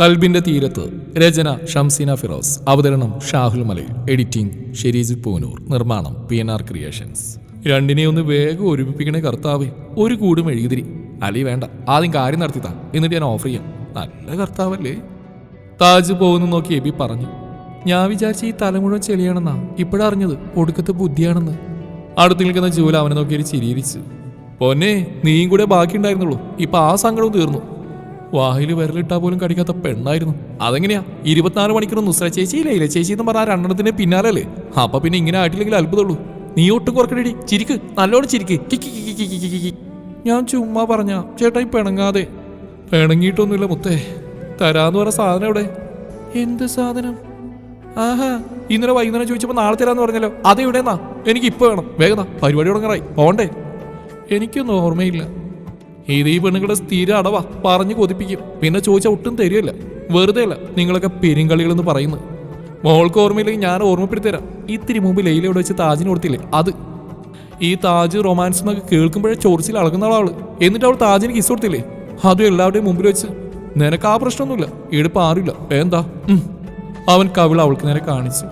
കൽബിന്റെ തീരത്ത് രചന ഷംസീന ഫിറോസ് അവതരണം ഷാഹുൽ മലയിൽ എഡിറ്റിംഗ് ഷെരീജ് പൂനൂർ നിർമ്മാണം പി എൻ ആർ ക്രിയേഷൻസ് രണ്ടിനെ ഒന്ന് വേഗം ഒരുമിപ്പിക്കണേ കർത്താവേ ഒരു കൂടും എഴുതിരി അലി വേണ്ട ആദ്യം കാര്യം നടത്തിത്താ എന്നിട്ട് ഞാൻ ഓഫർ ചെയ്യാം. നല്ല കർത്താവല്ലേ? താജ് പോകുന്നു നോക്കി എബി പറഞ്ഞു. ഞാൻ വിചാരിച്ച ഈ തല മുഴുവൻ ചെളിയാണെന്നാ ഇപ്പോഴറിഞ്ഞത് ഒടുക്കത്തെ ബുദ്ധിയാണെന്ന്. അടുത്ത് നിൽക്കുന്ന ജൂല അവനെ നോക്കി ഒരു ചിരിയിരിച്ചു പൊന്നെ നീയും കൂടെ ബാക്കിയുണ്ടായിരുന്നുള്ളൂ. ഇപ്പൊ ആ സങ്കടവും തീർന്നു. വായിൽ വിരലിട്ടാ പോലും കടിക്കാത്ത പെണ്ണായിരുന്നു. അതെങ്ങനെയാ? ഇരുപത്തിനാല് മണിക്കൂർ നുസ്ര ചേച്ചി ലൈല ചേച്ചി എന്ന് പറഞ്ഞ ആ രണ്ടെണ്ണത്തിന്റെ പിന്നാലല്ലേ? അപ്പൊ പിന്നെ ഇങ്ങനെ ആയിട്ടില്ലെങ്കിൽ അത്ഭുതമുള്ളൂ. നീ ഒട്ടും കുറക്കടി ചിരിക്ക്. നല്ലോണം ചിരിക്ക്. ഞാൻ ചുമ്മാ പറഞ്ഞ ചേട്ടായി പിണങ്ങാതെ. പിണങ്ങിയിട്ടൊന്നുമില്ല മുത്തേ. തരാന്ന് പറഞ്ഞ സാധനം എവിടെ? എന്ത് സാധനം? ആഹാ. ഇന്നലെ വൈകുന്നേരം ചോദിച്ചപ്പോ നാളെ തരാന്ന് പറഞ്ഞല്ലോ. അത് എവിടെന്നാ എനിക്ക് ഇപ്പൊ വേണം. വേഗം പരിപാടി തുടങ്ങാറായി. പോണ്ടേ? എനിക്കൊന്നും ഓർമ്മയില്ല. ഇത് ഈ പെണ്ണുങ്ങളുടെ സ്ഥിര അടവാ പറഞ്ഞു കൊതിപ്പിക്കും. പിന്നെ ചോദിച്ചാൽ ഒട്ടും തരികയില്ല. വെറുതെ അല്ല നിങ്ങളൊക്കെ പെരുങ്കളികളെന്ന് പറയുന്നത്. മോൾക്ക് ഓർമ്മയില്ലെങ്കിൽ ഞാൻ ഓർമ്മപ്പെടുത്തി തരാം ഇത്തിരി മുമ്പ് ലൈലയോട് വെച്ച് താജിന് കൊടുത്തില്ലേ അത്. ഈ താജ് റൊമാൻസ് എന്നൊക്കെ കേൾക്കുമ്പോഴേ ചോർച്ചിൽ അളകുന്ന ആളാൾ എന്നിട്ട് അവൾ താജിന് കിസ് കൊടുത്തില്ലേ? അതും എല്ലാവരുടെയും മുമ്പിൽ വെച്ച്. നിനക്ക് ആ പ്രശ്നമൊന്നുമില്ല. എടുപ്പ് ആറില്ല എന്താ? അവൻ കവിൾ അവൾക്ക് നേരെ കാണിച്ചു.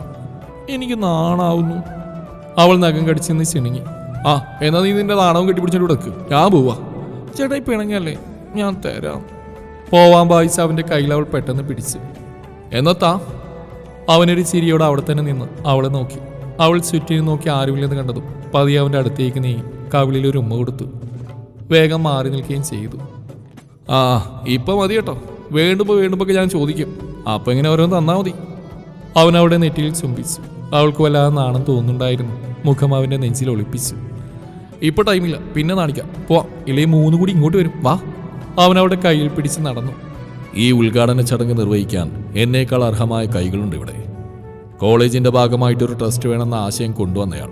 എനിക്ക് നാണാവുന്നു. അവൾ നഖം കടിച്ചെന്ന് ചെണുങ്ങി. ആ എന്നാ നീ നിന്റെ നാണവും കെട്ടിപ്പിടിച്ചോണ്ട് വെക്ക് ഞാൻ പോവാ. ചേട്ടാ പിണങ്ങല്ലേ ഞാൻ തരാം. പോവാൻ വായിച്ച അവന്റെ കയ്യിൽ അവൾ പെട്ടെന്ന് പിടിച്ചു. എന്നത്താ അവനൊരു ചിരിയോടെ അവിടെ തന്നെ നിന്ന് അവളെ നോക്കി. അവൾ ചുറ്റിനും നോക്കി ആരുമില്ലെന്ന് കണ്ടതും പതിയെ അവന്റെ അടുത്തേക്ക് നീ കവിളിൽ ഒരു ഉമ്മ കൊടുത്തു. വേഗം മാറി നിൽക്കുകയും ചെയ്തു. ആ ഇപ്പം മതി കേട്ടോ. വേണ്ടുമ്പോ വേണ്ടുമ്പോൾ ഞാൻ ചോദിക്കും. അപ്പം ഇങ്ങനെ ഓരോന്ന് തന്നാ മതി. അവൻ അവിടെ നെറ്റിയിൽ ചുംബിച്ചു. അവൾക്ക് വല്ലാതെ നാണം തോന്നുന്നുണ്ടായിരുന്നു. മുഖം അവന്റെ നെഞ്ചിൽ ഒളിപ്പിച്ചു. ഇപ്പൊ ടൈമില്ല. പിന്നെ നാണിക്കാം. പോവാം. ഇല്ലേ മൂന്ന് കൂടി ഇങ്ങോട്ട് വരും. വാ. അവൻ അവിടെ കയ്യിൽ പിടിച്ച് നടന്നു. ഈ ഉദ്ഘാടന ചടങ്ങ് നിർവഹിക്കാൻ എന്നേക്കാൾ അർഹമായ കൈകളുണ്ട് ഇവിടെ. കോളേജിന്റെ ഭാഗമായിട്ടൊരു ട്രസ്റ്റ് വേണമെന്ന ആശയം കൊണ്ടുവന്നയാൾ.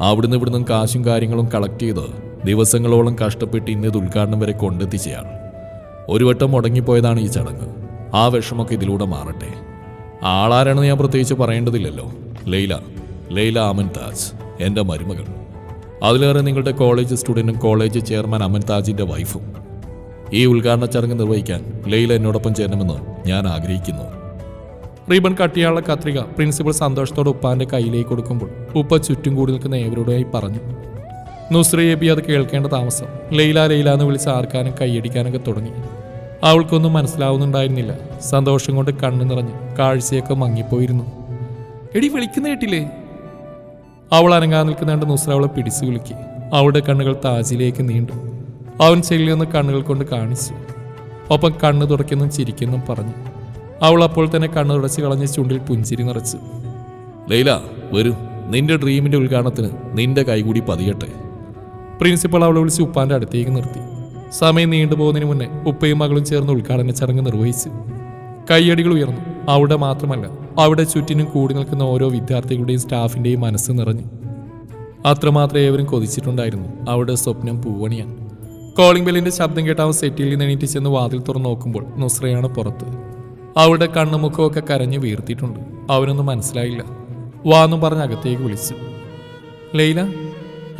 അവിടുന്ന് ഇവിടുന്ന് കാശും കാര്യങ്ങളും കളക്ട് ചെയ്ത് ദിവസങ്ങളോളം കഷ്ടപ്പെട്ട് ഇന്നത് ഉദ്ഘാടനം വരെ കൊണ്ടെത്തിച്ചയാൾ. ഒരു വട്ടം മുടങ്ങിപ്പോയതാണ് ഈ ചടങ്ങ്. ആ വിഷമൊക്കെ ഇതിലൂടെ മാറട്ടെ. ആളാരാണെന്ന് ഞാൻ പ്രത്യേകിച്ച് പറയേണ്ടതില്ലല്ലോ. ലൈല. ലൈല അമൻ താജ് എന്റെ മരുമകൾ. അതിലേറെ നിങ്ങളുടെ കോളേജ് സ്റ്റുഡന്റും കോളേജ് ചെയർമാൻ അമൻ താജിന്റെ വൈഫും ഈ ഉദ്ഘാടന ചടങ്ങ് നിർവഹിക്കാൻ ലൈല എന്നോടൊപ്പം ചേരണമെന്ന് ഞാൻ ആഗ്രഹിക്കുന്നു. റിബൺ കട്ടിയാളുടെ കത്രിക പ്രിൻസിപ്പൽ സന്തോഷത്തോടെ ഉപ്പാന്റെ കയ്യിലേക്ക് കൊടുക്കുമ്പോൾ ഉപ്പ ചുറ്റും കൂടി നിൽക്കുന്ന ഏവരോടായി പറഞ്ഞു. നുസ്ര ബി അത് കേൾക്കേണ്ട താമസം. ലൈല ലൈല എന്ന് വിളിച്ച് ആർക്കാനും കൈയടിക്കാനൊക്കെ തുടങ്ങി. അവൾക്കൊന്നും മനസ്സിലാവുന്നുണ്ടായിരുന്നില്ല. സന്തോഷം കൊണ്ട് കണ്ണു നിറഞ്ഞ് കാഴ്ചയൊക്കെ മങ്ങിപ്പോയിരുന്നു. എടി വിളിക്കുന്ന കേട്ടില്ലേ? അവൾ അനങ്ങാൻ നിൽക്കുന്നുണ്ട്. നുസ്ര അവളെ പിടിച്ചു കുലുക്കി അവളുടെ കണ്ണുകൾ താജിലേക്ക് നീണ്ടു. അവൻ ചെല്ലിയൊന്ന് കണ്ണുകൾ കൊണ്ട് കാണിച്ചു. ഒപ്പം കണ്ണു തുടയ്ക്കുന്നു ചിരിക്കുന്നു പറഞ്ഞു. അവൾ അപ്പോൾ തന്നെ കണ്ണു തുടച്ച് കളഞ്ഞ് ചുണ്ടിൽ പുഞ്ചിരി നിറച്ചു. ലൈല വരൂ. നിന്റെ ഡ്രീമിന്റെ ഉദ്ഘാടനത്തിന് നിന്റെ കൈകൂടി പതിയട്ടെ. പ്രിൻസിപ്പൾ അവളെ വിളിച്ച് ഉപ്പാന്റെ അടുത്തേക്ക് നിർത്തി. സമയം നീണ്ടുപോകുന്നതിന് മുന്നേ ഉപ്പയും മകളും ചേർന്ന് ഉദ്ഘാടന ചടങ്ങ് നിർവഹിച്ചു. കൈയടികൾ ഉയർന്നു. അവിടെ മാത്രമല്ല അവിടെ ചുറ്റിനും കൂടി നിൽക്കുന്ന ഓരോ വിദ്യാർത്ഥികളുടെയും സ്റ്റാഫിന്റെയും മനസ്സ് നിറഞ്ഞു. അത്രമാത്രം ഏവരും കൊതിച്ചിട്ടുണ്ടായിരുന്നു. അവിടെ സ്വപ്നം പൂവണിയാൻ. കോളിംഗ് ബെല്ലിന്റെ ശബ്ദം കേട്ട് സെറ്റിൽ നിന്ന് എണീറ്റ് ചെന്ന് വാതിൽ തുറന്ന് നോക്കുമ്പോൾ നുസ്രയാണ് പുറത്ത്. അവളുടെ കണ്ണുമുഖമൊക്കെ കരഞ്ഞു വീർത്തിയിട്ടുണ്ട്. അവനൊന്നും മനസ്സിലായില്ല. വാന്നും പറഞ്ഞ് അകത്തേക്ക് വിളിച്ചു. ലൈല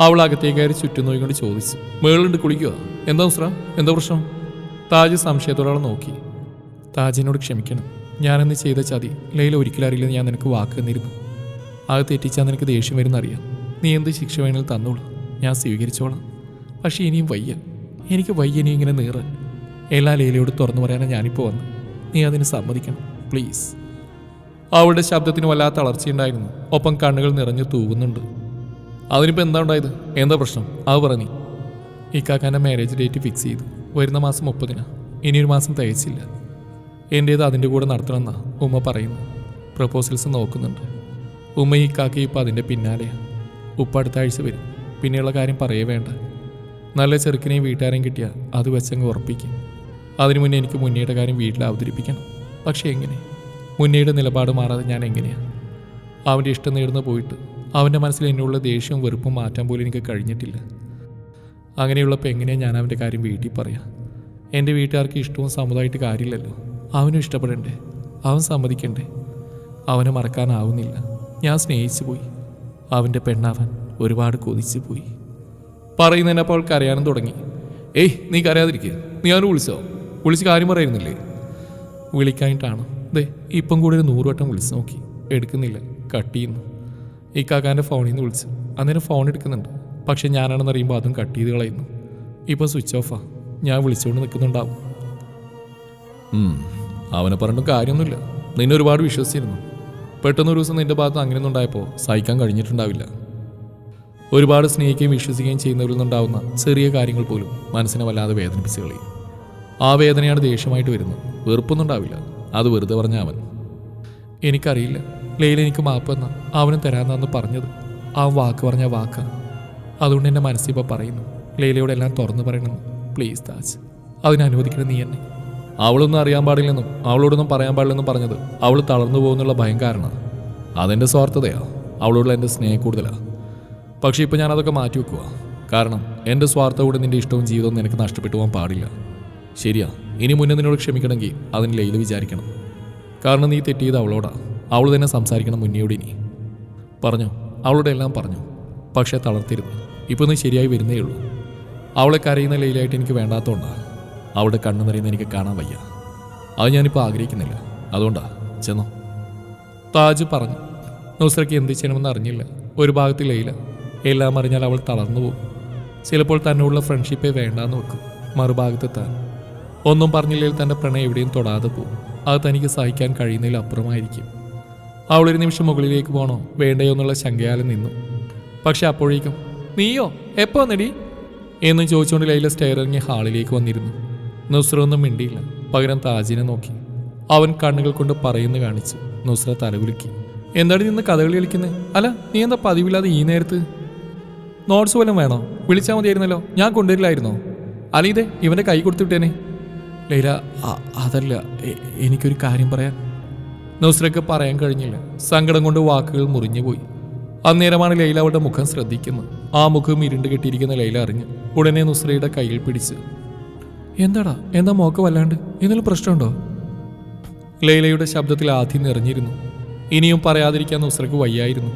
അവൾ അകത്തേക്ക് കയറി ചുറ്റും നോയിക്കൊണ്ട് ചോദിച്ചു. മേളുണ്ട് കുളിക്കുക. എന്താ നുസ്ര? എന്താ പ്രശ്നം? താജ് സംശയത്തോടെ അവളെ നോക്കി. താജിനോട് ക്ഷമിക്കണം. ഞാനെന്ന് ചെയ്ത ചതി ലൈല ഒരിക്കലും അറിയില്ലെന്ന് ഞാൻ നിനക്ക് വാക്ക് തന്നിരുന്നു. അത് തെറ്റിച്ചാൽ നിനക്ക് ദേഷ്യം വരുന്നറിയാം നീ എന്ത് ശിക്ഷ വേണമെങ്കിലും തന്നോളൂ. ഞാൻ സ്വീകരിച്ചോളാം. പക്ഷേ ഇനിയും വയ്യ. എനിക്ക് വയ്യ ഇനി ഇങ്ങനെ നീറാൻ എല്ലാ ലൈലയോട് തുറന്നു പറയാനാണ് ഞാനിപ്പോൾ വന്ന് നീ അതിന് സമ്മതിക്കണം പ്ലീസ്. അവളുടെ ശബ്ദത്തിന് വല്ലാത്ത തളർച്ചയുണ്ടായിരുന്നു ഒപ്പം കണ്ണുകൾ നിറഞ്ഞു തൂവുന്നുണ്ട്. അതിനിപ്പോൾ എന്താ ഉണ്ടായത്? എന്താ പ്രശ്നം? അത് പറഞ്ഞു ഇക്കാക്കാന്റെ മാരേജ് ഡേറ്റ് ഫിക്സ് ചെയ്തു. വരുന്ന മാസം മുപ്പതിനാണ് ഇനിയൊരു മാസം തികച്ചില്ല. എന്റേത് അതിന്റെ കൂടെ നടത്തണമെന്നാ ഉമ്മ പറയുന്നു പ്രപ്പോസൽസ് നോക്കുന്നുണ്ട്. ഉമ്മ ഈ കാക്ക ഇപ്പം അതിന്റെ പിന്നാലെയാണ് ഉപ്പ അടുത്ത ആഴ്ച വരും. പിന്നെയുള്ള കാര്യം പറയേ വേണ്ട. നല്ല ചെറുക്കിനെയും വീട്ടുകാരെയും കിട്ടിയാൽ അത് വെച്ചങ്ങ് ഉറപ്പിക്കും. അതിനു മുന്നേ എനിക്ക് മുന്നയുടെ കാര്യം വീട്ടിൽ അവതരിപ്പിക്കണം. പക്ഷേ എങ്ങനെ? മുന്നയുടെ നിലപാട് മാറാതെ ഞാൻ എങ്ങനെയാണ് അവന്റെ ഇഷ്ടം നേടുന്ന പോയിട്ട് അവന്റെ മനസ്സിൽ എന്നുള്ള ദേഷ്യവും വെറുപ്പും മാറ്റാൻ പോലും എനിക്ക് കഴിഞ്ഞിട്ടില്ല. അങ്ങനെയുള്ളപ്പോൾ എങ്ങനെയാണ് ഞാൻ അവന്റെ കാര്യം വീട്ടിൽ പറയാം? എന്റെ വീട്ടുകാർക്ക് ഇഷ്ടവും സമുദായിട്ട് കാര്യമില്ലല്ലോ. അവനും ഇഷ്ടപ്പെടണ്ടേ? അവൻ സമ്മതിക്കണ്ടേ? അവനെ മറക്കാനാവുന്നില്ല. ഞാൻ സ്നേഹിച്ചു പോയി. അവന്റെ പെണ്ണവൻ ഒരുപാട് കൊതിച്ചു പോയി. പറയുന്നതിനെ അപ്പോൾ കരയാനും തുടങ്ങി. ഏയ് നീ കരയാതിരിക്കുക നീ അവനെ വിളിച്ചോ? വിളിച്ച് കാര്യം പറയുന്നില്ലേ വിളിക്കാനായിട്ടാണ് ദേ ഇപ്പം കൂടി ഒരു നൂറുവട്ടം വിളിച്ച് നോക്കി. എടുക്കുന്നില്ല. കട്ട് ചെയ്യുന്നു. കാക്കാന്റെ ഫോണിൽ നിന്ന് വിളിച്ചു. അന്നേരം ഫോൺ എടുക്കുന്നുണ്ട്. പക്ഷെ ഞാനാണെന്ന് അറിയുമ്പോൾ അതും കട്ട് ചെയ്ത് കളയുന്നു. ഇപ്പോൾ സ്വിച്ച് ഓഫാ. ഞാൻ വിളിച്ചുകൊണ്ട് നിൽക്കുന്നുണ്ടാവും. അവനെ പറഞ്ഞിട്ടും കാര്യമൊന്നുമില്ല. നിന്നെ ഒരുപാട് വിശ്വസിച്ചിരുന്നു. പെട്ടെന്ന് ഒരു ദിവസം നിന്റെ ഭാഗത്ത് അങ്ങനെ ഒന്നും ഉണ്ടായപ്പോൾ സഹിക്കാൻ കഴിഞ്ഞിട്ടുണ്ടാവില്ല. ഒരുപാട് സ്നേഹിക്കുകയും വിശ്വസിക്കുകയും ചെയ്യുന്നവരിൽ നിന്നുണ്ടാവുന്ന ചെറിയ കാര്യങ്ങൾ പോലും മനസ്സിനെ വല്ലാതെ വേദനിപ്പിച്ച് കളയും. ആ വേദനയാണ് ദേഷ്യമായിട്ട് വരുന്നത്. വെറുപ്പൊന്നും ഉണ്ടാവില്ല. അത് വെറുതെ പറഞ്ഞ അവൻ. എനിക്കറിയില്ല. ലൈല എനിക്ക് മാപ്പ് എന്ന അവനും തരാമെന്നാന്ന് പറഞ്ഞത്. ആ വാക്ക് പറഞ്ഞ വാക്ക്. അതുകൊണ്ട് എന്റെ മനസ്സിപ്പോൾ പറയുന്നു. ലെയിലയോടെല്ലാം തുറന്നു പറയണമെന്ന്. പ്ലീസ് താജ് അതിനനുവദിക്കണം നീ എന്നെ. അവളൊന്നും അറിയാൻ പാടില്ലെന്നും അവളോടൊന്നും പറയാൻ പാടില്ലെന്നും പറഞ്ഞത് അവൾ തളർന്നു പോകുന്നുള്ള ഭയം കാരണം അതെന്റെ സ്വാർത്ഥതയാ. അവളോടുള്ള എന്റെ സ്നേഹം കൂടുതലാണ് പക്ഷേ ഇപ്പോൾ ഞാനതൊക്കെ മാറ്റി വെക്കുക കാരണം എന്റെ സ്വാർത്ഥതയോട് നിന്റെ ഇഷ്ടവും ജീവിതവും നിനക്ക് നഷ്ടപ്പെട്ടു പോകാൻ പാടില്ല. ശരിയാ. ഇനി മുന്നേ നിന്നോട് ക്ഷമിക്കണമെങ്കിൽ അതിന് ലൈല വിചാരിക്കണം. കാരണം നീ തെറ്റിയത് അവളോടാ. അവൾ തന്നെ സംസാരിക്കണം മുന്നേയോട് ഇനി. പറഞ്ഞു. അവളോട് എല്ലാം പറഞ്ഞു. പക്ഷേ തളർത്തിരുന്നു ഇപ്പോൾ നീ ശരിയായി വരുന്നേ ഉള്ളൂ. അവളെ കരയുന്ന ലൈലായിട്ട് എനിക്ക് വേണ്ടാത്തതുകൊണ്ടാ അവളുടെ കണ്ണു നിറയുന്ന എനിക്ക് കാണാൻ വയ്യ. അത് ഞാനിപ്പോൾ ആഗ്രഹിക്കുന്നില്ല. അതുകൊണ്ടാ ചെന്നോ. താജ് പറഞ്ഞു നുസ്രയ്ക്ക് എന്ത് ചെയ്യണമെന്ന് അറിഞ്ഞില്ല. ഒരു ഭാഗത്ത് ലൈല. എല്ലാം അറിഞ്ഞാൽ അവൾ തളർന്നു പോകും. ചിലപ്പോൾ തന്നോടുള്ള ഫ്രണ്ട്ഷിപ്പേ വേണ്ടാന്ന് വെക്കും. മറുഭാഗത്ത് താൻ ഒന്നും പറഞ്ഞില്ലെങ്കിൽ തന്റെ പ്രണയം എവിടെയും തൊടാതെ പോകും. അത് തനിക്ക് സഹിക്കാൻ കഴിയുന്നതിൽ അപ്പുറമായിരിക്കും. അവൾ ഒരു നിമിഷം മുകളിലേക്ക് പോകണോ വേണ്ടയോ എന്നുള്ള ശങ്കയാലും നിന്നു. പക്ഷെ അപ്പോഴേക്കും നീയോ? എപ്പോ നെടി എന്ന് ചോദിച്ചുകൊണ്ട് ലൈല സ്റ്റെയർ ഇറങ്ങി ഹാളിലേക്ക് വന്നിരുന്നു. നുസ്ര ഒന്നും മിണ്ടിയില്ല. പകരം താജിനെ നോക്കി. അവൻ കണ്ണുകൾ കൊണ്ട് പറയുന്നു കാണിച്ചു നുസ്ര തലകുലുക്കി എന്താണ് നിന്ന് കഥകളി കളിക്കുന്നത് അല്ല നീ എന്താ പതിവില്ലാതെ ഈ നേരത്ത്? നോട്ട്സ് വല്ലതും വേണോ? വിളിച്ചാൽ മതിയായിരുന്നല്ലോ. ഞാൻ കൊണ്ടുവരില്ലായിരുന്നോ? അല്ല ഇതേ ഇവന്റെ കൈ കൊടുത്തുവിട്ടേനെ ലൈല അതല്ല. എനിക്കൊരു കാര്യം പറയാം നുസ്രക്ക് പറയാൻ കഴിഞ്ഞില്ല. സങ്കടം കൊണ്ട് വാക്കുകൾ മുറിഞ്ഞുപോയി അന്നേരമാണ് ലൈല അവളുടെ മുഖം ശ്രദ്ധിക്കുന്നത്. ആ മുഖം ഇരുണ്ട് കെട്ടിയിരിക്കുന്ന ലൈല അറിഞ്ഞു ഉടനെ നുസ്രയുടെ കയ്യിൽ പിടിച്ച് എന്താടാ? എന്താ മോക്ക് വല്ലാണ്ട്? എന്തെങ്കിലും പ്രശ്നമുണ്ടോ? ലൈലയുടെ ശബ്ദത്തിൽ ആദ്യം നിറഞ്ഞിരുന്നു. ഇനിയും പറയാതിരിക്കാൻ നുസ്രക്ക് വയ്യായിരുന്നു.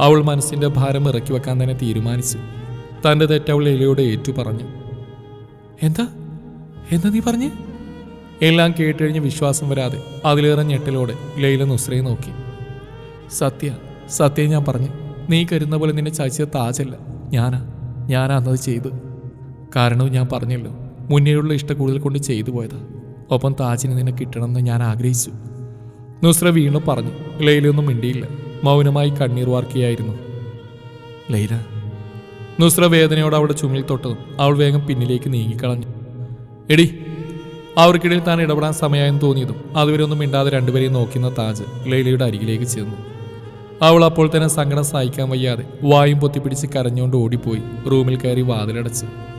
അവൾ മനസ്സിന്റെ ഭാരം ഇറക്കി വെക്കാൻ തന്നെ തീരുമാനിച്ചു. തന്റെ തെറ്റ് അവൾ ലൈലയോട് ഏറ്റു പറഞ്ഞു എന്താ? എന്താ നീ പറഞ്ഞു? എല്ലാം കേട്ടുകഴിഞ്ഞ് വിശ്വാസം വരാതെ അതിലേറെ ഞെട്ടലോടെ ലൈല നുസ്രയെ നോക്കി. സത്യ സത്യ ഞാൻ പറഞ്ഞു. നീ കരുന്ന പോലെ നിന്നെ ചാച്ചിയ താജല്ല. ഞാനാ ഞാനാ അന്നത് ചെയ്ത്. കാരണവും ഞാൻ പറഞ്ഞല്ലോ. മുന്നേയുള്ള ഇഷ്ട കൂടുതൽ കൊണ്ട് ചെയ്തു പോയതാ. ഒപ്പം താജിന് നിന്നെ കിട്ടണമെന്ന് ഞാൻ ആഗ്രഹിച്ചു. നുസ്ര വീണു പറഞ്ഞു ലൈലയൊന്നും മിണ്ടിയില്ല. മൗനമായി കണ്ണീർ വാർക്കുകയായിരുന്നു. ലൈല. നുസ്ര വേദനയോട് അവിടെ ചുമിൽ തൊട്ടതും അവൾ വേഗം പിന്നിലേക്ക് നീങ്ങിക്കളഞ്ഞു. എടി അവർക്കിടയിൽ താൻ ഇടപെടാൻ സമയമായെന്ന് തോന്നിയതും അതുവരെ ഒന്നും മിണ്ടാതെ രണ്ടുപേരെയും നോക്കുന്ന താജ് ലൈലയുടെ അരികിലേക്ക് ചെന്നു. അവൾ അപ്പോൾ തന്നെ സങ്കടം സഹിക്കാൻ വയ്യാതെ വായും പൊത്തിപ്പിടിച്ച് കരഞ്ഞുകൊണ്ട് ഓടിപ്പോയി റൂമിൽ കയറി വാതിലടച്ച്.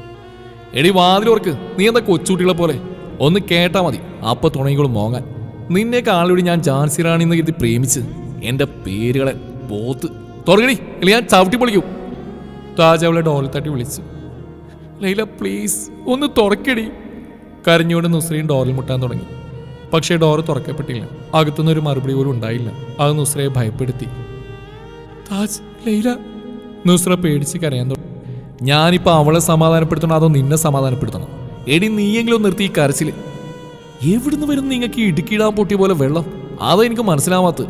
എടി വാതിലോർക്ക് നീ എന്താ കൊച്ചുകുട്ടികളെ പോലെ? ഒന്ന് കേട്ടാ മതി അപ്പൊ തുണയികളും മോങ്ങാൻ. നിന്നെ ആളുകൂടി ഞാൻ ജാൻസി റാണി എന്ന് കരുതി പ്രേമിച്ച്. എന്റെ പേരുകളെ പോത്ത്. തുറകടി ഇല്ല ഞാൻ ചവിട്ടി പൊളിക്കും. താജ് അവളെ തട്ടി വിളിച്ചു. ലൈല പ്ലീസ് ഒന്ന് തുറക്കടി. കരഞ്ഞുകൊണ്ട് നുസ്രയും ഡോറിൽ മുട്ടാൻ തുടങ്ങി. പക്ഷേ ഡോറ് തുറക്കപ്പെട്ടില്ല. അകത്തുനിന്ന് ഒരു മറുപടി പോലും ഉണ്ടായില്ല. അത് നുസ്രയെ ഭയപ്പെടുത്തി. താജ് ലൈല. നുസ്ര പേടിച്ച് കരയാൻ ഞാനിപ്പോൾ അവളെ സമാധാനപ്പെടുത്തണോ അതോ നിന്നെ സമാധാനപ്പെടുത്തണം? എടി നീയെങ്കിലും നിർത്തി ഈ കരച്ചിൽ എവിടുന്ന് വരും നിങ്ങൾക്ക് ഇടുക്കിയിടാൻ പൊട്ടിയ പോലെ വെള്ളം? അതാ എനിക്ക് മനസ്സിലാവാത്തത്.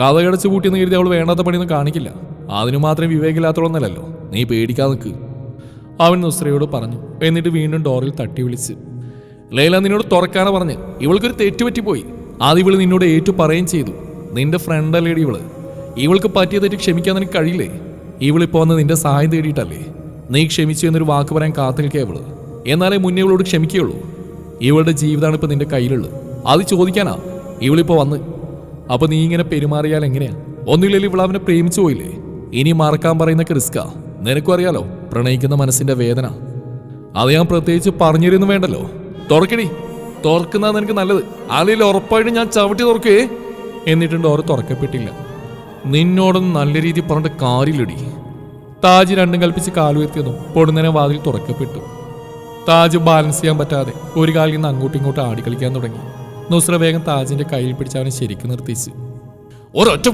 കഥകടച്ച് പൂട്ടിയെന്ന് കരുതി അവൾ വേണ്ടാത്ത പണിയൊന്നും കാണിക്കില്ല. അതിനു മാത്രം വിവേകില്ലാത്തോളന്നല്ലോ നീ പേടിക്കാതെ നിൽക്ക് അവൻ നുസ്രയോട് പറഞ്ഞു. എന്നിട്ട് വീണ്ടും ഡോറിൽ തട്ടി വിളിച്ച്. ലൈല നിന്നോട് തുറക്കാനാ പറഞ്ഞ്. ഇവൾക്കൊരു തെറ്റ് പോയി അത് ഇവൾ നിന്നോട് ഏറ്റു പറയുകയും ചെയ്തു. നിന്റെ ഫ്രണ്ട് അല്ലേടി ഇവൾ. ഇവൾക്ക് പറ്റിയ തെറ്റ് ക്ഷമിക്കാൻ നിനക്ക് കഴിയില്ലേ? ഇവളിപ്പോ വന്ന് നിന്റെ സഹായം തേടിയിട്ടല്ലേ? നീ ക്ഷമിച്ചു എന്നൊരു വാക്ക് പറയാൻ കാത്തു നിൽക്കുക ഇവൾ. എന്നാലേ മുന്നേ ഇവളോട് ക്ഷമിക്കുകയുള്ളൂ. ഇവളുടെ ജീവിതമാണ് ഇപ്പൊ നിന്റെ കയ്യിലുള്ളത്. അത് ചോദിക്കാനാ. ഇവളിപ്പോ വന്ന് അപ്പൊ നീ ഇങ്ങനെ പെരുമാറിയാൽ എങ്ങനെയാ? ഒന്നുമില്ലെങ്കിൽ ഇവൾ അവനെ പ്രേമിച്ചു പോയില്ലേ? ഇനി മറക്കാൻ പറയുന്നൊക്കെ റിസ്ക്കാ. നിനക്കും അറിയാലോ പ്രണയിക്കുന്ന മനസ്സിന്റെ വേദന. അത് ഞാൻ പ്രത്യേകിച്ച് പറഞ്ഞിരുന്നു വേണ്ടല്ലോ. തുറക്കടി. തുറക്കുന്നതാണ് എനിക്ക് നല്ലത്. അല്ലെങ്കിൽ ഉറപ്പായിട്ടും ഞാൻ ചവിട്ടി തുറക്കേ എന്നിട്ടും ഡോറ് തുറക്കപ്പെട്ടില്ല. നിന്നോടൊന്നും നല്ല രീതി പറഞ്ഞിട്ട് കാര്യമില്ലടി. താജ് രണ്ടും കൽപ്പിച്ച് കാലുയർത്തിയതും പൊടുന്നനെ വാതിൽ തുറക്കപ്പെട്ടു. താജ് ബാലൻസ് ചെയ്യാൻ പറ്റാതെ ഒരു കാലിൽ നിന്ന് അങ്ങോട്ടും ഇങ്ങോട്ടും ആടി കളിക്കാൻ തുടങ്ങി. നുസ്ര വേഗം താജിന്റെ കയ്യിൽ പിടിച്ച് അവനെ ശരിക്കും നിർത്തിച്ച്. ഒരൊറ്റ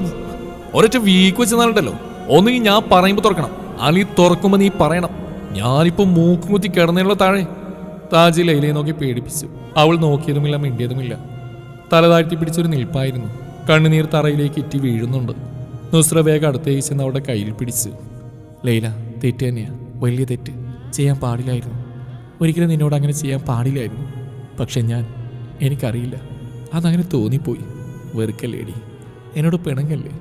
ഒരൊറ്റ വീക്ക് വെച്ച് നാളുണ്ടല്ലോ ഒന്നുകിൽ ഞാൻ പറയുമ്പോൾ തുറക്കണം. അല്ലെങ്കിൽ തുറക്കുമ്പോൾ നീ പറയണം. ഞാനിപ്പോൾ മൂക്കും കുത്തി കിടന്നുള്ള താഴെ. താജ് ലൈലയെ നോക്കി പേടിപ്പിച്ചു. അവൾ നോക്കിയതുമില്ല മിണ്ടിയതുമില്ല. തലതാഴ്ത്തി പിടിച്ചൊരു നിൽപ്പായിരുന്നു. കണ്ണുനീർ തറയിലേക്ക് ഇറ്റി വീഴുന്നുണ്ട്. നുസ്ര വേഗം അടുത്തേക്ക് ചെന്ന് അവളുടെ കയ്യിൽ പിടിച്ച്. ലൈല തെറ്റ് തന്നെയാ. വലിയ തെറ്റ്. ചെയ്യാൻ പാടില്ലായിരുന്നു. ഒരിക്കലും നിന്നോട് അങ്ങനെ ചെയ്യാൻ പാടില്ലായിരുന്നു. പക്ഷെ ഞാൻ എനിക്കറിയില്ല. അതങ്ങനെ തോന്നിപ്പോയി. വെറുക്കല്ലേടി. എന്നോട് പിണങ്ങല്ലേ?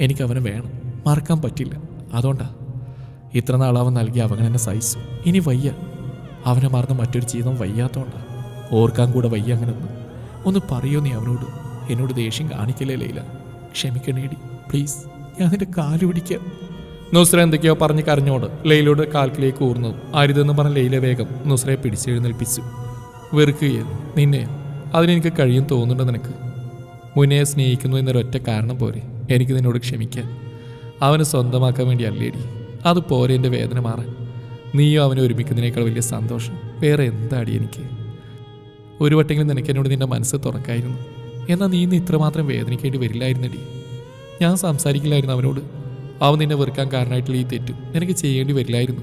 എനിക്ക് അവനെ വേണം. മറക്കാൻ പറ്റില്ല. അതുകൊണ്ടാ. ഇത്ര നാളവൻ നൽകിയ അവഗണന സഹിച്ചു. ഇനി വയ്യ. അവനെ മറന്ന് മറ്റൊരു ജീവിതം വയ്യാത്തോണ്ടാ. ഓർക്കാൻ കൂടെ വയ്യ അങ്ങനെ ഒന്ന് പറയോ നീ അവനോട്? എന്നോട് ദേഷ്യം കാണിക്കല്ലേ ലൈല? ക്ഷമിക്കണേടി. പ്ലീസ് ഞാൻ നിന്റെ കാൽ പിടിക്കാം. നുസ്ര എന്തൊക്കെയോ പറഞ്ഞ് കരഞ്ഞോട് ലൈലയുടെ കാൽക്കിലേക്ക് ഊർന്നു. അരുതെന്ന് പറഞ്ഞ ലൈല വേഗം നുസ്രയെ പിടിച്ചെഴുന്നേൽപ്പിച്ചു. വെറുക്കുകയായിരുന്നു നിന്നെ. അതിനെനിക്ക് കഴിയും തോന്നുന്നുണ്ട് നിനക്ക്. മുന്നേ സ്നേഹിക്കുന്നു എന്നൊരൊറ്റ കാരണം പോരെ. എനിക്ക് നിന്നോട് ക്ഷമിക്കാൻ. അവന് സ്വന്തമാക്കാൻ വേണ്ടി അല്ലേടി അത് പോരെ എന്റെ വേദന മാറാൻ. നീയോ അവനെ ഒരുമിക്കുന്നതിനേക്കാൾ വലിയ സന്തോഷം. വേറെ എന്താടി എനിക്ക്? ഒരു വട്ടെങ്കിലും നിനക്ക് എന്നോട് നിന്റെ മനസ്സ് തുറക്കായിരുന്നു. എന്നാൽ നീ ഇന്ന് ഇത്രമാത്രം വേദനിക്കേണ്ടി വരില്ലായിരുന്നടി. ഞാൻ സംസാരിക്കില്ലായിരുന്നു അവനോട്. അവൻ നിന്നെ വെറുക്കാൻ കാരണമായിട്ടുള്ള ഈ തെറ്റും നിനക്ക് ചെയ്യേണ്ടി വരില്ലായിരുന്നു.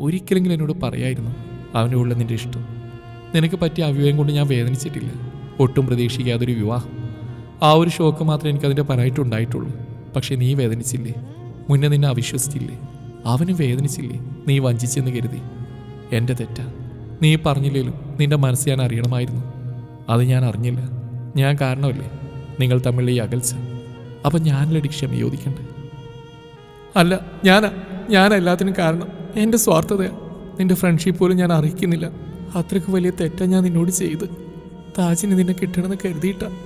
ഒരിക്കലെങ്കിലും എന്നോട് പറയായിരുന്നു അവന്റെ ഉള്ള നിന്റെ ഇഷ്ടം. നിനക്ക് പറ്റിയ അവിവേകം കൊണ്ട് ഞാൻ വേദനിച്ചിട്ടില്ല. ഒട്ടും പ്രതീക്ഷിക്കാതൊരു വിവാഹം. ആ ഒരു ഷോക്ക് മാത്രമേ എനിക്കതിന്റെ പരായിട്ടുണ്ടായിട്ടുള്ളൂ പക്ഷെ നീ വേദനിച്ചില്ലേ? മുന്നേ നിന്നെ അവിശ്വസിച്ചില്ലേ? അവനും വേദനിച്ചില്ലേ? നീ വഞ്ചിച്ചെന്ന് കരുതി. എന്റെ തെറ്റാ. നീ പറഞ്ഞില്ലേലും നിന്റെ മനസ്സ് ഞാൻ അറിയണമായിരുന്നു. അത് ഞാൻ അറിഞ്ഞില്ല. ഞാൻ കാരണമല്ലേ? നിങ്ങൾ തമ്മിലുള്ള ഈ അകൽച്ച. അപ്പം ഞാനിലടി ക്ഷമ ചോദിക്കണ്ടേ? അല്ല ഞാനാ ഞാൻ എല്ലാത്തിനും കാരണം. എന്റെ സ്വാർത്ഥതയാണ് നിന്റെ ഫ്രണ്ട്ഷിപ്പ് പോലും ഞാൻ അറിയിക്കുന്നില്ല. അത്രയ്ക്ക് വലിയ തെറ്റാണ് ഞാൻ നിന്നോട് ചെയ്ത്. താജിന് നിന്നെ കിട്ടണമെന്ന് കരുതിയിട്ടാ.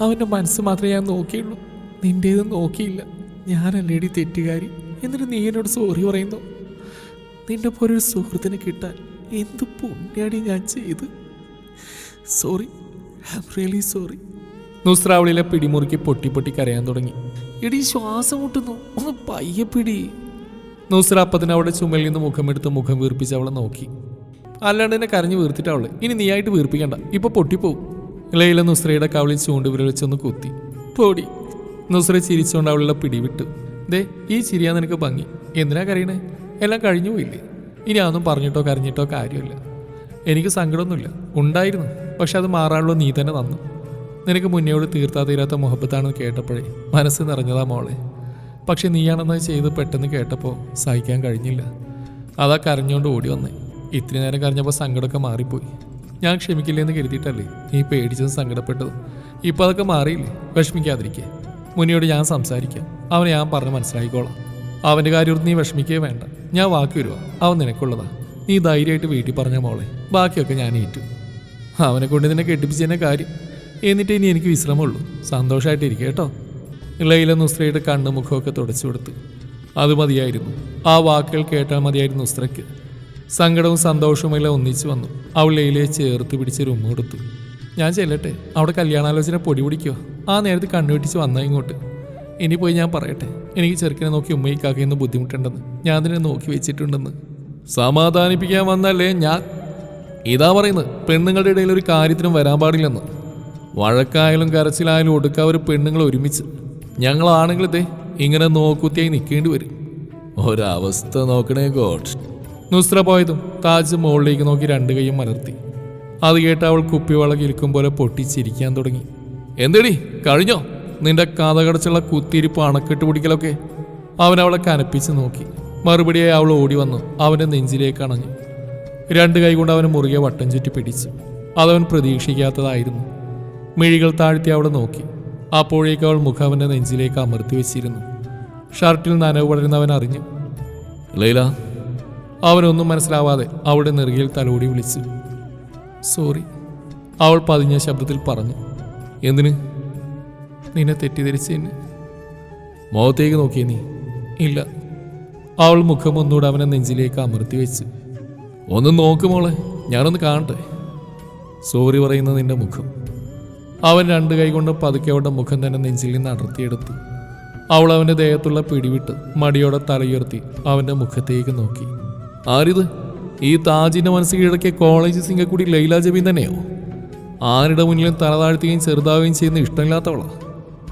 അവന്റെ മനസ്സ് മാത്രമേ ഞാൻ നോക്കിയുള്ളൂ. നിന്റേത് നോക്കിയില്ല. ഞാനല്ലേടി തെറ്റുകാരി? എന്നിട്ട് നീ എന്നോട് സോറി പറയുന്നു? നിന്റെ പോലെ ഒരു സുഹൃത്തിനെ കിട്ടാൻ എന്ത് പുണ്യാടി ഞാൻ ചെയ്ത്. Sorry I am really sorry നുസ്രാവളിയിലെ പിടിമുറുക്കി പൊട്ടി പൊട്ടി കരയാൻ തുടങ്ങി. എടി ശ്വാസം മുട്ടുന്നു. ഒന്ന് പയ്യെ പിടി. നുസ്ര അപ്പത്തിന് അവളുടെ ചുമലിൽ നിന്ന് മുഖമെടുത്ത് മുഖം വീർപ്പിച്ച് അവളെ നോക്കി. അല്ലാണ്ട് എന്നെ കരഞ്ഞു വീർത്തിട്ടാ അവൾ. ഇനി നീയായിട്ട് വീർപ്പിക്കണ്ട. ഇപ്പൊ പൊട്ടിപ്പോവും. ലൈല നുസ്രയുടെ കവളിൽ ചൂണ്ടുവിരൽ വെച്ചൊന്ന് കുത്തി. പൊടി. നുസ്ര ചിരിച്ചുകൊണ്ട് അവളുടെ പിടിവിട്ടു ദേ ഈ ചിരിയാ നിനക്ക് ഭംഗി. എന്തിനാ കരയണേ? എല്ലാം കഴിഞ്ഞു പോയില്ലേ? ഇനി അതൊന്നും പറഞ്ഞിട്ടോ കരഞ്ഞിട്ടോ കാര്യമില്ല. എനിക്ക് സങ്കടമൊന്നുമില്ല. ഉണ്ടായിരുന്നു. പക്ഷെ അത് മാറാനുള്ള നീ തന്നെ തന്നു. നിനക്ക് മുന്നേയോട് തീർത്താ തീരാത്ത മുഹബത്താണെന്ന് കേട്ടപ്പോഴേ മനസ്സ് നിറഞ്ഞതാ മോളെ. പക്ഷെ നീയാണെന്ന് ചെയ്ത് പെട്ടെന്ന് കേട്ടപ്പോൾ സഹിക്കാൻ കഴിഞ്ഞില്ല. അതാ കരഞ്ഞുകൊണ്ട് ഓടി വന്നേ. ഇത്ര നേരം കരഞ്ഞപ്പോൾ സങ്കടമൊക്കെ മാറിപ്പോയി. ഞാൻ ക്ഷമിക്കില്ലെന്ന് കരുതിയിട്ടല്ലേ നീ പേടിച്ചതും സങ്കടപ്പെട്ടതും. ഇപ്പോൾ അതൊക്കെ മാറിയില്ലേ? വിഷമിക്കാതിരിക്കേ. മുന്നിയോട് ഞാൻ സംസാരിക്കാം. അവനെ ഞാൻ പറഞ്ഞ് മനസ്സിലാക്കിക്കോളാം. അവന്റെ കാര്യം നീ വിഷമിക്കേ വേണ്ട. ഞാൻ വാക്ക് വരുവാ അവൻ നിനക്കുള്ളതാ. നീ ധൈര്യമായിട്ട് വീട്ടിൽ പറഞ്ഞ മോളെ. ബാക്കിയൊക്കെ ഞാൻ ഏറ്റു. അവനെ കൊണ്ട് നിന്നെ കെട്ടിപ്പിച്ചതിന്റെ കാര്യം. എന്നിട്ട് ഇനി എനിക്ക് വിശ്രമമുള്ളൂ. സന്തോഷമായിട്ടിരിക്കുക കേട്ടോ. ലൈല നുസ്രയുടെ കണ്ണു മുഖമൊക്കെ തുടച്ചു കൊടുത്തു അത് മതിയായിരുന്നു. ആ വാക്കുകൾ കേട്ടാൽ മതിയായിരുന്നു നുസ്രയ്ക്ക്. സങ്കടവും സന്തോഷവും എല്ലാം ഒന്നിച്ചു വന്നു. അവൾ ലൈലയെ ചേർത്ത് പിടിച്ച് റൂം കൊടുത്തു. ഞാൻ ചെല്ലട്ടെ. അവിടെ കല്യാണാലോചന പൊടി പിടിക്കുക ആ നേരത്തെ കണ്ണുവെട്ടിച്ച് വന്ന ഇങ്ങോട്ട്. ഇനി പോയി ഞാൻ പറയട്ടെ. എനിക്ക് ചെറുക്കനെ നോക്കി ഉമ്മയിക്കാക്കെന്ന് ബുദ്ധിമുട്ടുണ്ടെന്ന്. ഞാൻ അതിനെ നോക്കി വെച്ചിട്ടുണ്ടെന്ന്. സമാധാനിപ്പിക്കാൻ വന്നല്ലേ ഞാൻ? ഇതാ പറയുന്നത്. പെണ്ണുങ്ങളുടെ ഇടയിൽ ഒരു കാര്യത്തിനും വരാൻ പാടില്ലെന്ന്. വഴക്കായാലും കരച്ചിലായാലും ഒടുക്ക ഒരു പെണ്ണുങ്ങൾ ഒരുമിച്ച്. ഞങ്ങൾ ആണുങ്ങൾ ഇതേ ഇങ്ങനെ നോക്കുത്തിയായി നിൽക്കേണ്ടി വരും. ഒരവസ്ഥ നോക്കണേ ഗോഡ്. നുസ്ര പോയതും താജ് മുകളിലേക്ക് നോക്കി രണ്ട് കൈയും മലർത്തി അത് കേട്ട് അവൾ കുപ്പിവള കിരിക്കും പോലെ പൊട്ടിച്ചിരിക്കാൻ തുടങ്ങി. എന്തേടി? കഴിഞ്ഞോ? നിന്റെ കഥ കടച്ചുള്ള കുത്തിയിരിപ്പ് അണക്കെട്ട് പിടിക്കലൊക്കെ? അവൻ അവളെ കനപ്പിച്ച് നോക്കി. മറുപടിയായി അവൾ ഓടി വന്നു. അവന്റെ നെഞ്ചിലേക്ക് അണഞ്ഞു. രണ്ട് കൈ കൊണ്ട് അവനെ മുറുകെ വട്ടം ചുറ്റി പിടിച്ചു. അതവൻ പ്രതീക്ഷിക്കാത്തതായിരുന്നു. മിഴികൾ താഴ്ത്തി അവിടെ നോക്കി. അപ്പോഴേക്ക് അവൾ മുഖം അവന്റെ നെഞ്ചിലേക്ക് അമർത്തി വെച്ചിരുന്നു. ഷർട്ടിൽ നനവ് വളരുന്നവൻ അറിഞ്ഞു. ലൈല. അവനൊന്നും മനസ്സിലാവാതെ അവളുടെ നെറുകയിൽ തലോടി വിളിച്ചു. സോറി അവൾ പതിഞ്ഞ ശബ്ദത്തിൽ പറഞ്ഞു. എന്തിന്? നിന്നെ തെറ്റിദ്ധരിച്ചതിന് മുഖത്തേക്ക് നോക്കിയേ നീ. ഇല്ല. അവൾ മുഖം ഒന്നുകൂടെ അവനെ നെഞ്ചിലേക്ക് അമർത്തി വെച്ച്. ഒന്ന് നോക്ക് മോളെ. ഞാനൊന്ന് കാണട്ടെ. സോറി പറയുന്ന നിന്റെ മുഖം. അവൻ രണ്ട് കൈ കൊണ്ട് പതുക്കെ അവളുടെ മുഖം തന്നെ നെഞ്ചിൽ നിന്ന് അടർത്തിയെടുത്തു. അവൾ അവന്റെ ദേഹത്തുള്ള പിടിവിട്ട് മടിയോടെ തലയുയർത്തി അവന്റെ മുഖത്തേക്ക് നോക്കി. ആരിത്? ഈ താജിന്റെ മനസ്സ് കീഴടക്കിയ കോളേജ് സിംഗക്കൂടി ലൈല ജബീൻ തന്നെയോ? ആരുടെ മുന്നിലും തല താഴ്ത്തുകയും ചെറുതാവുകയും ചെയ്യുന്ന ഇഷ്ടമില്ലാത്തവളാ.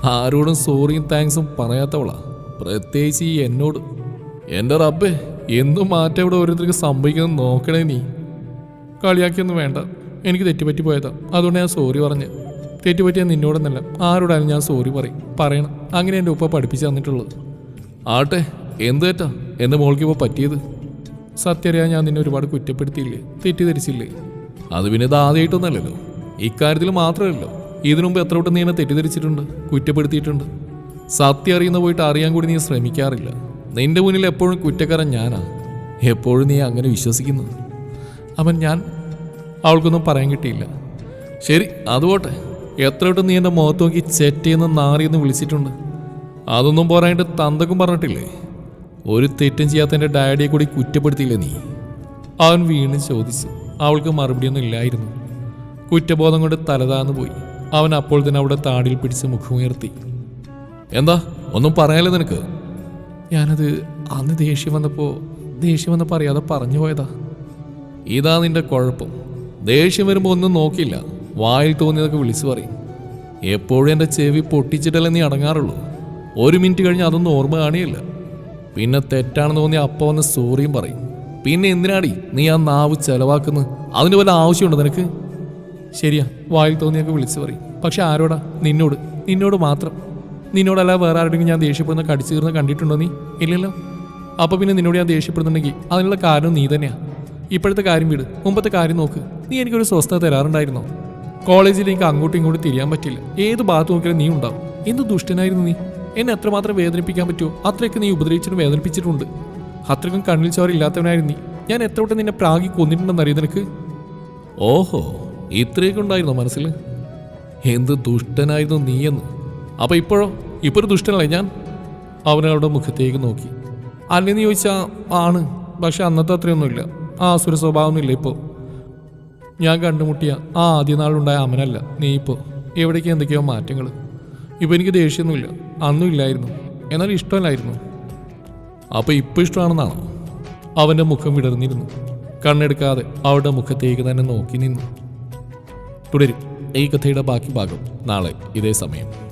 ആരോടും സോറിയും താങ്ക്സും പറയാത്തവളാ. പ്രത്യേകിച്ച് ഈ എന്നോട്. എന്റെ റബ്ബേ എന്തും മാറ്റം ഇവിടെ ഓരോരുത്തർക്ക് സംഭവിക്കുന്നത് നോക്കണേ നീ. കളിയാക്കിയൊന്നും വേണ്ട. എനിക്ക് തെറ്റുപറ്റി പോയതാ. അതുകൊണ്ട് ഞാൻ സോറി പറഞ്ഞ് തെറ്റുപറ്റിയ നിന്നോടെന്നല്ല. ആരോടായാലും ഞാൻ സോറി പറയും. പറയണം. അങ്ങനെ എന്റെ ഉപ്പ പഠിപ്പിച്ചു തന്നിട്ടുള്ളത്. ആട്ടെ എന്ത് തെറ്റാ? എന്റെ മോൾക്ക് ഇപ്പോൾ പറ്റിയത്? സത്യറിയാൻ ഞാൻ നിന്നെ ഒരുപാട് കുറ്റപ്പെടുത്തിയില്ലേ? തെറ്റിദ്ധരിച്ചില്ലേ? അത് പിന്നെ ഇത് ആദ്യമായിട്ടൊന്നല്ലല്ലോ ഇക്കാര്യത്തിൽ മാത്രമല്ലോ ഇതിനു മുമ്പ് എത്ര വട്ടം നീ എന്നെ തെറ്റിദ്ധരിച്ചിട്ടുണ്ട് കുറ്റപ്പെടുത്തിയിട്ടുണ്ട്? സത്യം അറിയുന്ന പോയിട്ട് അറിയാൻ കൂടി നീ ശ്രമിക്കാറില്ല. നിന്റെ മുന്നിൽ എപ്പോഴും കുറ്റക്കാരൻ ഞാനാ. എപ്പോഴും നീ അങ്ങനെ വിശ്വസിക്കുന്നു. അവൻ ഞാൻ അവൾക്കൊന്നും പറയാൻ കിട്ടിയില്ല. ശരി അതുപോട്ടെ എത്ര നീ എന്റെ മുഖത്ത് നോക്കി ചെറ്റേന്ന് നാറിയെന്ന് വിളിച്ചിട്ടുണ്ട്? അതൊന്നും പോരായിട്ട് തന്തക്കും പറഞ്ഞിട്ടില്ലേ? ഒരു തെറ്റും ചെയ്യാത്ത എന്റെ ഡാഡിയെ കൂടി കുറ്റപ്പെടുത്തിയില്ലേ നീ? അവൻ വീണ് ചോദിച്ചു അവൾക്ക് മറുപടിയൊന്നും ഇല്ലായിരുന്നു. കുറ്റബോധം കൊണ്ട് തലതാന്ന് പോയി. അവൻ അപ്പോൾ തന്നെ അവിടെ താടിയിൽ പിടിച്ച് മുഖമുയർത്തി. എന്താ? ഒന്നും പറയാലോ നിനക്ക്? ഞാനത് അന്ന് ദേഷ്യം വന്നപ്പോൾ ദേഷ്യം വന്നപ്പോൾ അറിയാതെ പറഞ്ഞു പോയതാ. ഇതാ നിന്റെ കുഴപ്പം. ദേഷ്യം വരുമ്പോൾ ഒന്നും നോക്കില്ല വായിൽ തോന്നിയതൊക്കെ വിളിച്ചു പറയും. എപ്പോഴും എന്റെ ചെവി പൊട്ടിച്ചിട്ടല്ലേ നീ അടങ്ങാറുള്ളൂ. ഒരു മിനിറ്റ് കഴിഞ്ഞ് അതൊന്നും ഓർമ്മ കാണിയില്ല. പിന്നെ തെറ്റാണെന്ന് തോന്നി അപ്പ വന്ന് സോറിയും പറയും. പിന്നെ എന്തിനാടി നീ ആ നാവ് ചെലവാക്കുന്നത്? അതിന് വല്ല ആവശ്യമുണ്ടോ നിനക്ക്? ശരിയാ വായിൽ തോന്നിയൊക്കെ വിളിച്ചു പറയും. പക്ഷെ ആരോടാ? നിന്നോട്. നിന്നോട് മാത്രം. നിന്നോടല്ല വേറെ ആരുടെയും ഞാൻ ദേഷ്യപ്പെടുന്ന കടിച്ചു തീർന്ന് കണ്ടിട്ടുണ്ടോ നീ? ഇല്ലല്ലോ. അപ്പൊ പിന്നെ നിന്നോട് ഞാൻ ദേഷ്യപ്പെടുന്നുണ്ടെങ്കിൽ അതിനുള്ള കാരണം നീ തന്നെയാണ് ഇപ്പോഴത്തെ കാര്യം വിട്. മുമ്പത്തെ കാര്യം നോക്ക്. നീ എനിക്കൊരു സ്വസ്ഥത തരാറുണ്ടായിരുന്നോ? കോളേജിൽ എനിക്ക് അങ്ങോട്ടും ഇങ്ങോട്ടും തിരിയാൻ പറ്റില്ല. ഏത് ഭാഗത്ത് നോക്കിയാലും നീ ഉണ്ടാവും. എന്ത് ദുഷ്ടനായിരുന്നു നീ? എന്നെ എത്രമാത്രം വേദനിപ്പിക്കാൻ പറ്റുമോ? അത്രയൊക്കെ നീ ഉപദ്രവിച്ചിട്ട് വേദനിപ്പിച്ചിട്ടുണ്ട് അത്രയ്ക്കും കണ്ണിൽ ചോരില്ലാത്തവനായിരുന്നു നീ. ഞാൻ എത്ര വട്ടം നിന്നെ പ്രാഗി കൊന്നിട്ടുണ്ടെന്ന് അറിയാം നിനക്ക്? ഓഹോ ഇത്രയൊക്കെ ഉണ്ടായിരുന്നോ മനസ്സിൽ? എന്ത് ദുഷ്ടനായിരുന്നു നീയെന്ന്. അപ്പൊ ഇപ്പോഴോ? ഇപ്പൊ ഒരു ദുഷ്ടനല്ലേ ഞാൻ? അവനവളുടെ മുഖത്തേക്ക് നോക്കി. അല്ലെന്ന് ചോദിച്ചാ ആണ്. പക്ഷെ അന്നത്തെ അത്രയൊന്നുമില്ല. ആ അസുര സ്വഭാവമൊന്നുമില്ല ഇപ്പോൾ ഞാൻ കണ്ടുമുട്ടിയ ആ ആദ്യ നാളുണ്ടായ അമനല്ല നീ ഇപ്പോൾ എവിടേക്ക് എന്തൊക്കെയോ മാറ്റങ്ങൾ ഇപ്പോൾ എനിക്ക് ദേഷ്യമൊന്നുമില്ല അന്നും ഇല്ലായിരുന്നു എന്നാൽ ഇഷ്ടമല്ലായിരുന്നു. അപ്പോൾ ഇപ്പോൾ ഇഷ്ടമാണെന്നാണോ? അവന്റെ മുഖം വിടർന്നിരുന്നു. കണ്ണെടുക്കാതെ അവളുടെ മുഖത്തേക്ക് തന്നെ നോക്കി നിന്നു. തുടരും ഈ കഥയുടെ ബാക്കി ഭാഗം നാളെ ഇതേ സമയം.